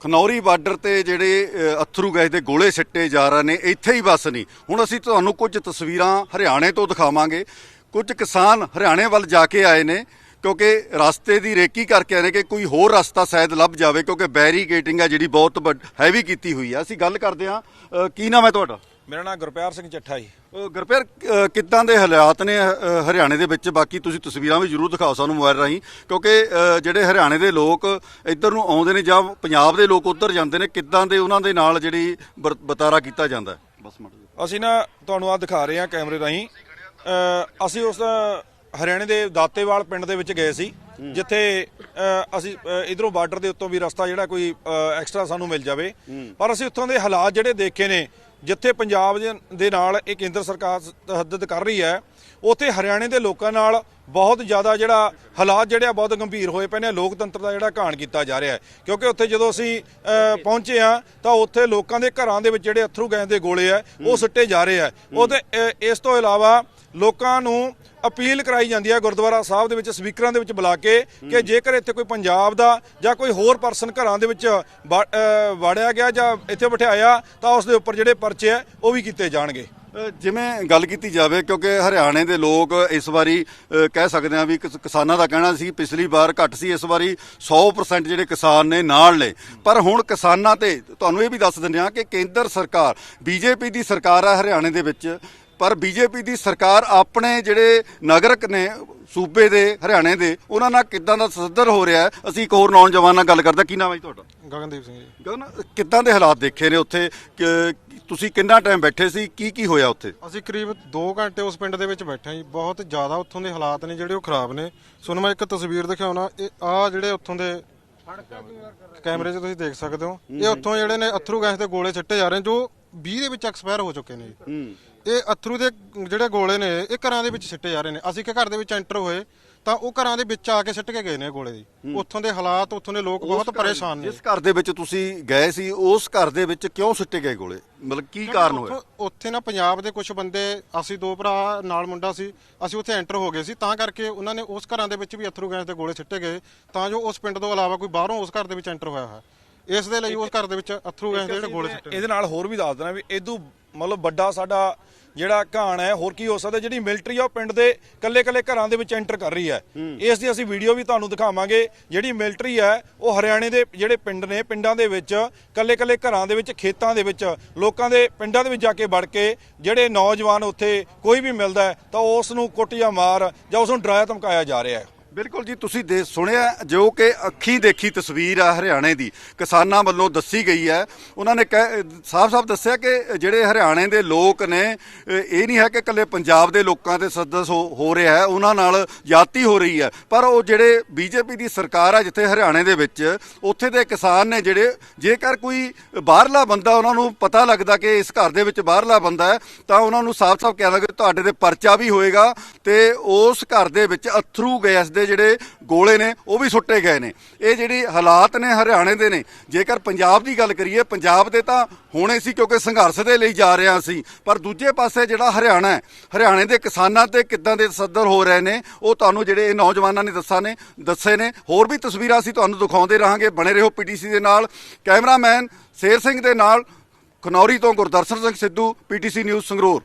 Khanauri border ਤੇ ਜਿਹੜੇ ਅ, ਅਥਰੂ gas ਦੇ ਗੋਲੇ ਸਿੱਟੇ ਜਾ ਰਹੇ ਨੇ ਇੱਥੇ ਹੀ ਬਸ ਨਹੀਂ। ਹੁਣ ਅਸੀਂ ਤੁਹਾਨੂੰ ਕੁਝ ਤਸਵੀਰਾਂ ਹਰਿਆਣੇ ਤੋਂ ਦਿਖਾਵਾਂਗੇ। ਕੁਝ ਕਿਸਾਨ ਹਰਿਆਣੇ ਵੱਲ ਜਾ ਕੇ ਆਏ ਨੇ ਕਿਉਂਕਿ ਰਸਤੇ ਦੀ ਰੇਕੀ ਕਰਕੇ ਆਏ ਨੇ ਕਿ ਕੋਈ ਹੋਰ ਰਸਤਾ ਸ਼ਾਇਦ ਲੱਭ ਜਾਵੇ ਕਿਉਂਕਿ ਬੈਰੀਕੇਟਿੰਗ ਆ ਜਿਹੜੀ ਬਹੁਤ ਹੈਵੀ ਕੀਤੀ ਹੋਈ ਆ। ਅਸੀਂ ਗੱਲ ਕਰਦੇ ਹਾਂ ਕੀ ਨਾਮ ਹੈ ਤੁਹਾਡਾ? ਮੇਰਾ ਨਾਮ ਗੁਰਪਿਆਰ ਸਿੰਘ ਚੱਠਾ ਜੀ। ਅ, ਕਿੱਦਾਂ ਦੇ ਹਾਲਾਤ ਨੇ ਹਰਿਆਣੇ ਦੇ ਵਿੱਚ? ਬਾਕੀ ਤੁਸੀਂ ਤਸਵੀਰਾਂ ਵੀ ਜ਼ਰੂਰ ਦਿਖਾਓ ਸਾਨੂੰ ਮੋਬਾਈਲ ਰਾਹੀਂ। ਕਿਉਂਕਿ ਜਿਹੜੇ ਹਰਿਆਣੇ ਦੇ ਲੋਕ ਇੱਧਰ ਨੂੰ ਆਉਂਦੇ ਨੇ ਜਾਂ ਪੰਜਾਬ ਦੇ ਲੋਕ ਉੱਧਰ ਜਾਂਦੇ ਨੇ ਕਿੱਦਾਂ ਦੇ ਉਹਨਾਂ ਦੇ ਨਾਲ ਜਿਹੜੀ ਵਰਤਾਰਾ ਕੀਤਾ ਜਾਂਦਾ? ਬਸ ਅਸੀਂ ਨਾ ਤੁਹਾਨੂੰ ਆ ਦਿਖਾ ਰਹੇ ਹਾਂ ਕੈਮਰੇ ਰਾਹੀਂ। ਅਸੀਂ ਉਸ ਹਰਿਆਣੇ ਦੇ ਦਾਤੇਵਾਲ ਪਿੰਡ ਦੇ ਵਿੱਚ ਗਏ ਸੀ। ਜਿੱਥੇ ਅਸੀਂ ਇਧਰੋਂ ਬਾਰਡਰ ਦੇ ਉੱਤੋਂ ਵੀ ਰਸਤਾ ਜਿਹੜਾ ਕੋਈ ਐਕਸਟਰਾ ਸਾਨੂੰ ਮਿਲ ਜਾਵੇ। ਪਰ ਅਸੀਂ ਉੱਥੋਂ ਦੇ ਹਾਲਾਤ ਜਿਹੜੇ ਦੇਖੇ ਨੇ ਜਿੱਥੇ ਪੰਜਾਬ ਦੇ- ਨਾਲ ਇਹ ਕੇਂਦਰ ਸਰਕਾਰ ਤਹੱਦਦ ਕਰ ਰਹੀ ਹੈ ਉੱਥੇ ਹਰਿਆਣੇ ਦੇ ਲੋਕਾਂ ਨਾਲ ਬਹੁਤ ਜ਼ਿਆਦਾ ਜਿਹੜਾ ਹਾਲਾਤ ਜਿਹੜੇ ਆ ਬਹੁਤ ਗੰਭੀਰ ਹੋਏ ਪਏ ਨੇ ਲੋਕਤੰਤਰ ਦਾ ਜਿਹੜਾ ਘਾਣ ਕੀਤਾ ਜਾ ਰਿਹਾ ਹੈ। ਕਿਉਂਕਿ ਉੱਥੇ ਜਦੋਂ ਅਸੀਂ ਪਹੁੰਚੇ ਆ ਤਾਂ ਉੱਥੇ ਲੋਕਾਂ ਦੇ ਘਰਾਂ ਦੇ ਵਿੱਚ ਜਿਹੜੇ ਅਥਰੂ ਗੈਸ ਦੇ ਗੋਲੇ ਆ ਉਹ ਸਿੱਟੇ ਜਾ ਰਹੇ ਆ ਉਹਦੇ ਇਸ ਤੋਂ ਇਲਾਵਾ ਲੋਕਾਂ ਨੂੰ ਅਪੀਲ ਕਰਾਈ ਜਾਂਦੀ ਹੈ ਗੁਰਦੁਆਰਾ ਸਾਹਿਬ ਦੇ ਵਿੱਚ ਸਪੀਕਰਾਂ ਦੇ ਵਿੱਚ ਬੁਲਾ ਕੇ ਕਿ ਜੇਕਰ ਇੱਥੇ ਕੋਈ ਪੰਜਾਬ ਦਾ ਜਾਂ ਕੋਈ ਹੋਰ ਪਰਸਨ ਘਰਾਂ ਦੇ ਵਿੱਚ ਵਾੜਿਆ ਗਿਆ ਜਾਂ ਇੱਥੇ ਬਿਠਾਇਆ ਤਾਂ ਉਸ ਦੇ ਉੱਪਰ ਜਿਹੜੇ ਪਰਚੇ ਆ ਉਹ ਵੀ ਕੀਤੇ ਜਾਣਗੇ। ਜਿਵੇਂ ਗੱਲ ਕੀਤੀ ਜਾਵੇ ਕਿਉਂਕਿ ਹਰਿਆਣੇ ਦੇ ਲੋਕ ਇਸ ਵਾਰੀ ਕਹਿ ਸਕਦੇ ਆ ਵੀ ਕਿਸ- ਕਿਸਾਨਾਂ ਦਾ ਕਹਿਣਾ ਸੀ ਪਿਛਲੀ ਵਾਰ ਘੱਟ ਸੀ ਇਸ ਵਾਰੀ 100% ਜਿਹੜੇ ਕਿਸਾਨ ਨੇ ਨਾਲ ਨੇ। ਪਰ ਹੁਣ ਕਿਸਾਨਾਂ ਤੇ ਤੁਹਾਨੂੰ ਇਹ ਵੀ ਦੱਸ ਦਿੰਦੇ ਆ ਕਿ ਕੇਂਦਰ ਸਰਕਾਰ ਬੀਜੇਪੀ ਦੀ ਸਰਕਾਰ ਆ ਹਰਿਆਣੇ ਦੇ ਵਿੱਚ ਪਰ ਬੀਜੇਪੀ ਦੀ ਸਰਕਾਰ ਆਪਣੇ ਜਿਹੜੇ ਨਗਰਕ ਨੇ ਸੂਬੇ ਦੇ ਹਰਿਆਣੇ ਦੇ ਉਹਨਾਂ ਨਾਲ ਕਿੱਦਾਂ ਦਾ ਤਸੱਦਰ ਹੋ ਰਿਹਾ ਅਸੀਂ ਇੱਕ ਹੋਰ ਨੌਜਵਾਨ ਨਾਲ ਗੱਲ ਕਰਦਾ। ਕੀ ਨਾਮ ਹੈ ਜੀ ਤੁਹਾਡਾ? ਗਗਨਦੀਪ ਸਿੰਘ ਜੀ। ਗਗਨ ਕਿੱਦਾਂ ਦੇ ਹਾਲਾਤ ਦੇਖੇ ਨੇ ਉੱਥੇ? ਕਿ ਤੁਸੀਂ ਕਿੰਨਾ ਟਾਈਮ ਬੈਠੇ ਸੀ? ਕੀ ਕੀ ਹੋਇਆ ਉੱਥੇ? ਅਸੀਂ ਕਰੀਬ 2 ਘੰਟੇ ਉਸ ਪਿੰਡ ਦੇ ਵਿੱਚ ਬੈਠੇ ਹਾਂ ਜੀ। ਬਹੁਤ ਜ਼ਿਆਦਾ ਉੱਥੋਂ ਦੇ ਹਾਲਾਤ ਨੇ ਜਿਹੜੇ ਉਹ ਖਰਾਬ ਨੇ। ਤੁਹਾਨੂੰ ਮੈਂ ਇੱਕ ਤਸਵੀਰ ਦਿਖਾਉਣਾ। ਇਹ ਆ ਜਿਹੜੇ ਉੱਥੋਂ ਦੇ ਕੈਮਰੇ 'ਚ ਤੁਸੀਂ ਦੇਖ ਸਕਦੇ ਹੋ। ਇਹ ਉੱਥੋਂ ਜਿਹੜੇ ਨੇ ਅਥਰੂ ਗੈਸ ਦੇ ਗੋਲੇ ਛੱਟੇ ਜਾ ਰਹੇ ਜੋ 20 ਦੇ ਵਿੱਚ ਐਕਸਪਾਇਰ ਹੋ ਚੁੱਕੇ ਨੇ ਜੀ। ਇਹ ਅਥਰੂ ਦੇ ਜਿਹੜੇ ਗੋਲੇ ਨੇ ਇਹ ਘਰਾਂ ਦੇ ਵਿੱਚ ਛੱਟੇ ਜਾ ਰਹੇ ਨੇ। ਅਸੀਂ ਕਿ ਘਰ ਦੇ ਵਿੱਚ ਐਂਟਰ ਹੋਏ ਤਾਂ ਉਹ ਘਰਾਂ ਦੇ ਵਿੱਚ ਆ ਕੇ ਛੱਟ ਕੇ ਗਏ ਨੇ ਗੋਲੇ ਜੀ। ਉੱਥੋਂ ਦੇ ਹਾਲਾਤ ਉੱਥੋਂ ਦੇ ਲੋਕ ਬਹੁਤ ਪਰੇਸ਼ਾਨ ਨੇ। ਜਿਸ ਘਰ ਦੇ ਵਿੱਚ ਤੁਸੀਂ ਗਏ ਸੀ ਉਸ ਘਰ ਦੇ ਵਿੱਚ ਕਿਉਂ ਸਿੱਟੇ ਗਏ ਗੋਲੇ? ਮਤਲਬ ਕੀ ਕਾਰਨ ਹੋਇਆ? ਉੱਥੋਂ- ਉੱਥੇ ਨਾ ਪੰਜਾਬ ਦੇ ਕੁਝ ਬੰਦੇ ਅਸੀਂ ਦੋ ਭਰਾ ਨਾਲ ਮੁੰਡਾ ਸੀ ਅਸੀਂ ਉੱਥੇ ਐਂਟਰ ਹੋ ਗਏ ਸੀ। ਤਾਂ ਕਰਕੇ ਉਹਨਾਂ ਨੇ ਉਸ ਘਰਾਂ ਦੇ ਵਿੱਚ ਵੀ ਅਥਰੂ ਗੈਸ ਦੇ ਗੋਲੇ ਸਿੱਟੇ ਗਏ। ਤਾਂ ਜੋ ਉਸ ਪਿੰਡ ਤੋਂ ਇਲਾਵਾ ਕੋਈ ਬਾਹਰੋਂ ਉਸ ਘਰ ਦੇ ਵਿੱਚ ਐਂਟਰ ਹੋਇਆ ਹੈ। ਇਸ ਦੇ ਲਈ ਉਸ ਘਰ ਦੇ ਵਿੱਚ ਅਥਰੂ ਗੈਸ ਦੇ ਜਿਹੜੇ ਗੋਲੇ ਸਿੱਟੇ ਇਹਦੇ ਨਾਲ ਹੋਰ ਵੀ ਦੱਸ ਦੇਣਾ ਵੀ ਇਦੋਂ ਮਤਲਬ ਵੱਡਾ ਸਾਡਾ ਜਿਹੜਾ ਘਾਣ ਹੈ ਹੋਰ ਕੀ ਹੋ ਸਕਦਾ ਜਿਹੜੀ ਮਿਲਟਰੀ ਆ ਉਹ ਪਿੰਡ ਦੇ ਕੱਲੇ ਕੱਲੇ ਘਰਾਂ ਦੇ ਵਿੱਚ ਐਂਟਰ ਕਰ ਰਹੀ ਹੈ। ਇਸ ਦੀ ਅਸੀਂ ਵੀਡੀਓ ਵੀ ਤੁਹਾਨੂੰ ਦਿਖਾਵਾਂਗੇ। ਜਿਹੜੀ ਮਿਲਟਰੀ ਹੈ ਉਹ ਹਰਿਆਣੇ ਦੇ ਜਿਹੜੇ ਪਿੰਡ ਨੇ ਪਿੰਡਾਂ ਦੇ ਵਿੱਚ ਕੱਲੇ ਕੱਲੇ ਘਰਾਂ ਦੇ ਵਿੱਚ ਖੇਤਾਂ ਦੇ ਵਿੱਚ ਲੋਕਾਂ ਦੇ ਪਿੰਡਾਂ ਦੇ ਵਿੱਚ ਜਾ ਕੇ ਵੜ ਕੇ ਜਿਹੜੇ ਨੌਜਵਾਨ ਉੱਥੇ ਕੋਈ ਵੀ ਮਿਲਦਾ ਤਾਂ ਉਸ ਨੂੰ ਕੁੱਟ ਜਾਂ ਮਾਰ ਜਾਂ ਉਸ ਨੂੰ ਡਰਾਇਆ ਧਮਕਾਇਆ ਜਾ ਰਿਹਾ ਹੈ। ਬਿਲਕੁਲ ਜੀ, ਤੁਸੀਂ ਦੇ ਸੁਣਿਆ ਜੋ ਕਿ ਅੱਖੀ ਦੇਖੀ ਤਸਵੀਰ ਆ ਹਰਿਆਣੇ ਦੀ, ਕਿਸਾਨਾਂ ਵੱਲੋਂ ਦੱਸੀ ਗਈ ਹੈ। ਉਹਨਾਂ ਨੇ ਸਾਫ਼-ਸਾਫ਼ ਦੱਸਿਆ ਕਿ ਜਿਹੜੇ ਹਰਿਆਣੇ ਦੇ ਲੋਕ ਨੇ ਇਹ ਨਹੀਂ ਹੈ ਕਿ ਇਕੱਲੇ ਪੰਜਾਬ ਦੇ ਲੋਕਾਂ ਤੇ ਸਦਸ ਹੋ ਹੋ ਰਿਹਾ ਹੈ, ਉਹਨਾਂ ਨਾਲ ਜਾਤੀ ਹੋ ਰਹੀ ਹੈ। ਪਰ ਉਹ ਜਿਹੜੇ ਬੀਜੇਪੀ ਦੀ ਸਰਕਾਰ ਆ ਜਿੱਥੇ ਹਰਿਆਣੇ ਦੇ ਵਿੱਚ, ਉੱਥੇ ਦੇ ਕਿਸਾਨ ਨੇ ਜਿਹੜੇ, ਜੇਕਰ ਕੋਈ ਬਾਹਰਲਾ ਬੰਦਾ ਉਹਨਾਂ ਨੂੰ ਪਤਾ ਲੱਗਦਾ ਕਿ ਇਸ ਘਰ ਦੇ ਵਿੱਚ ਬਾਹਰਲਾ ਬੰਦਾ ਹੈ, ਤਾਂ ਉਹਨਾਂ ਨੂੰ ਸਾਫ਼-ਸਾਫ਼ ਕਹਿ ਕਿ ਤੁਹਾਡੇ ਤੇ ਪਰਚਾ ਵੀ ਹੋਏਗਾ ਤੇ ਉਸ ਘਰ ਦੇ ਵਿੱਚ ਅਥਰੂ ਗੈਸ ਦੇ ਜਿਹੜੇ ਗੋਲੇ ਨੇ, ਉਹ ਵੀ ਸੁੱਟੇ ਗਏ ਨੇ। ਇਹ ਜਿਹੜੀ ਹਾਲਾਤ ਨੇ ਹਰਿਆਣੇ ਦੇ ਨੇ, ਜੇਕਰ ਪੰਜਾਬ ਦੀ ਗੱਲ ਕਰੀਏ, ਪੰਜਾਬ ਦੇ ਤਾਂ ਹੋਣੇ ਸੀ ਕਿਉਂਕਿ ਸੰਘਰਸ਼ ਦੇ ਲਈ ਜਾ ਰਿਹਾ ਸੀ, ਪਰ ਦੂਜੇ ਪਾਸੇ ਜਿਹੜਾ ਹਰਿਆਣਾ ਹੈ, ਹਰਿਆਣੇ ਦੇ ਕਿਸਾਨਾਂ ਤੇ ਕਿੱਦਾਂ ਦੇ ਸੱਦਰ ਹੋ ਰਹੇ ਨੇ, ਉਹ ਤੁਹਾਨੂੰ ਜਿਹੜੇ ਇਹ ਨੌਜਵਾਨਾਂ ਨੇ ਦੱਸਾ ਨੇ, ਦੱਸੇ ਨੇ। ਹੋਰ ਵੀ ਤਸਵੀਰਾਂ ਅਸੀਂ ਤੁਹਾਨੂੰ ਦਿਖਾਉਂਦੇ ਰਹਾਂਗੇ। ਬਣੇ ਰਹੋ ਪੀਟੀਸੀ ਦੇ ਨਾਲ। ਕੈਮਰਾਮੈਨ ਸ਼ੇਰ ਸਿੰਘ ਦੇ ਨਾਲ, ਖਨੌਰੀ ਤੋਂ ਗੁਰਦਰਸ਼ਨ ਸਿੰਘ ਸਿੱਧੂ, ਪੀਟੀਸੀ ਨਿਊਜ਼ ਸੰਗਰੂਰ।